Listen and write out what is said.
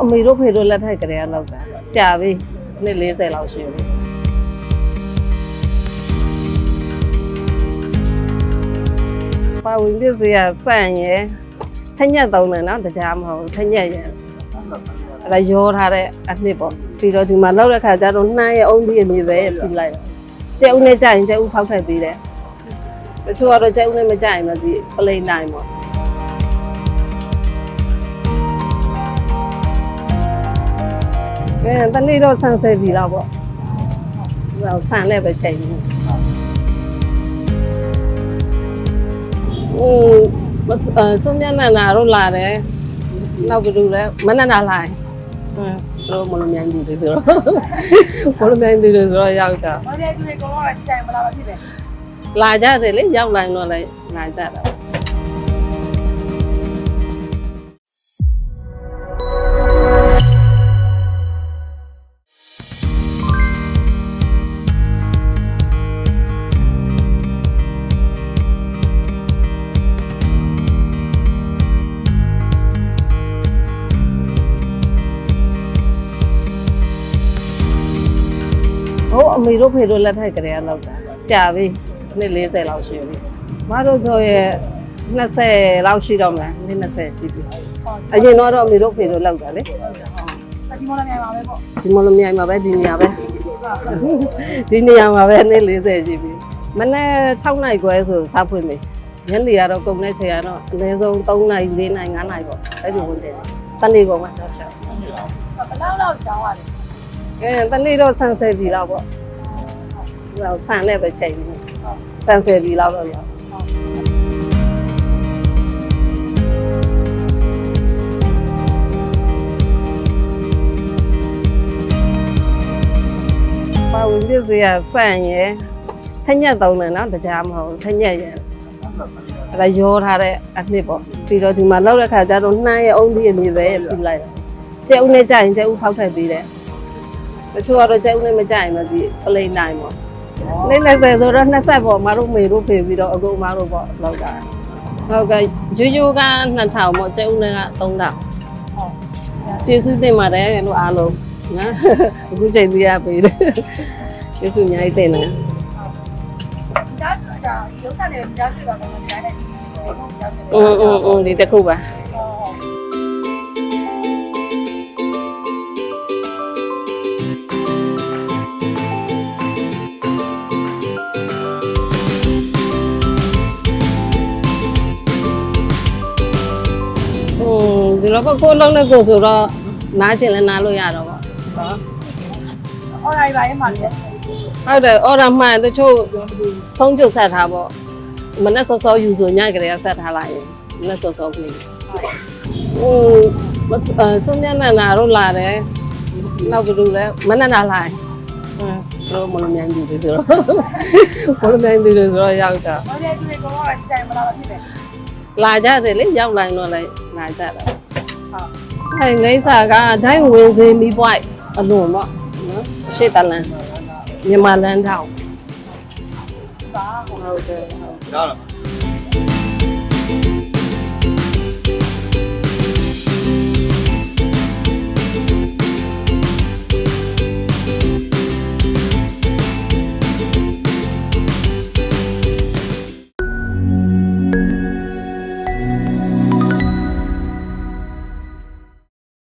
အမေတို့ဖေတို့လက်ထက်ကလေးကလောက်တာကြာပြီနှစ်40လောက်ရှိပြီပါဝင်ပြည့်စရာစန့်ရယ်ထညက်သုံးတယ်နော်တကြားမဟုတ်ဘူးထညက်ရယ်အဲ့ဒါရောထားတဲ့အနှစ်ပေါ့ပြီးတော့ဒီမှာလောက်တဲ့ခါကျတော့နှမ်းရဲ့အုံးပြီးအမြည်ပဲပြီးလိုက်ကျဲဦးနဲ့ကြာရင်ကျဲဦးဖောက်ထက်သေးတယ်တချို့ကတော့ကျဲဦးနဲ့မကြာရင်မသိပလိန်နိုင်ပေါ့ အဲတနေ့တော့ဆန်ဆယ်ပြီတော့ပေါ့ဟိုဆန်လည်းပဲချိန်ဘူးอืมအဲစုံညနာနာတော့လာတယ်နောက်ဘယ်လိုလဲမနက်နာလာဟမ်တော့မလို့မြိုင်းဘူးလေဆိုတော့မလို့မြိုင်းဘူးလေဆိုတော့ရောက်တာဘာလဲသူတွေကတော့ကြိုင်မလာပါဖြစ်ပဲလာကြတယ်လေရောက်လာရင်တော့လည်းလာကြတာ အမေတို့ဖေတို့လက်ထက်ကလေးကလောက်တာကြာပြီနှစ်40လောက်ရှိပြီမတို့ဆိုရဲ့20လောက်ရှိတော့မလားနှစ်20ရှိပြီအရင်တော့အမေတို့ဖေတို့လောက်တာလေအဒီမော်လာမြိုင်ပါပဲပေါ့ဒီမလိုမြိုင်မှာပဲဒီနေရာပဲဒီနေရာမှာပဲနှစ်40ရှိပြီမနေ့6နိုင်ခွဲဆိုစားဖွင့်ပြီညနေကတော့ကုန်တဲ့ချိန်ကတော့အနည်းဆုံး3နိုင်4နိုင်5နိုင်ပေါ့အဲ့ဒီဝင်ကျင်တနေ့ကုန်မှာတော့ရှောက်ဘယ်လောက်လောက်ကြောင်းရလဲအဲတနေ့တော့ဆန်ဆယ်ပြီလောက်ပေါ့ ဟိုဆန်လည်းပဲချိန်ပြီဆန်ဆယ်ပြီလောက်တော့ရောက်ပါဝင်ပြည့်စရာစန့်ရယ်ထညက်သုံးတယ်နော်တကြားမဟုတ်ဘူးထညက်ရယ်အဲ့ဒါရောထားတဲ့အနှစ်ပေါ့ပြီးတော့ဒီမှာလောက်တဲ့ခါကျတော့နှမ်းရဲ့အုံးပြီးအမြည်ပဲပြီးလိုက်ကျဲဦးနဲ့ကြာရင်ကျဲဦးဖောက်ထက်သေးတယ်တချို့ကတော့ကျဲဦးနဲ့မကြာရင်မသိပလိန်နိုင်ပေါ့ နေ20ဆိုတော့20ပေါ့မတို့မေတို့ဖေပြီးတော့အကုန်မတို့ပေါ့လောက်တာဟုတ်ကဲ့ရိုးရိုးက2000ပေါ့ကျဲဦးနဲ့က3000ဟုတ်ကျေးဇူးတင်ပါတယ်လို့အားလုံးနော်အခုချိန်ပြီးရပေးတယ်ကျေးဇူးအများကြီးတင်တယ်ဒါဒါရုပ်စားနေဒါတွေ့ပါတော့ဒါနဲ့ဒီဟုတ်ကြောင်းနေအင်းအင်းအင်းဒီတစ်ခုပါ ဒီလိုပေါ့ကိုယ်လုံးနဲ့ကိုယ်ဆိုတော့နားချင်လဲနားလို့ရတော့ပေါ့နော်အော်ရိုင်းပါရင်မှလေဟုတ်တယ်အော်ဒါမှန်တချို့ဖုံးချုပ်ဆက်ထားပေါ့မနဲ့စောစောယူဆိုညကလေးကဆက်ထားလိုက်ရင်မနဲ့စောစောပြီးဟိုအဲဆုံးညနာနာတော့လာတယ်နောက်ဘယ်လိုလဲမနဲ့နာလာဟမ်တော့မလို့မြန်ပြီဆိုတော့မလို့မြန်ပြီဆိုတော့ရောက်တာဘာလဲသူတွေကတော့ကြိုင်မလာပါဖြစ်ပဲလာကြတယ်လေရောက်လာရင်တော့လည်းလာကြတာဟု တ်အဲငိမ့်စာကဒိုင်းဝင်စင်းပြီးပွိုက်အလွန်ပေါ့နော်ရှေ့တလန်မြန်မာလန်းထောင်ပါဟုတ်တယ်ဟုတ်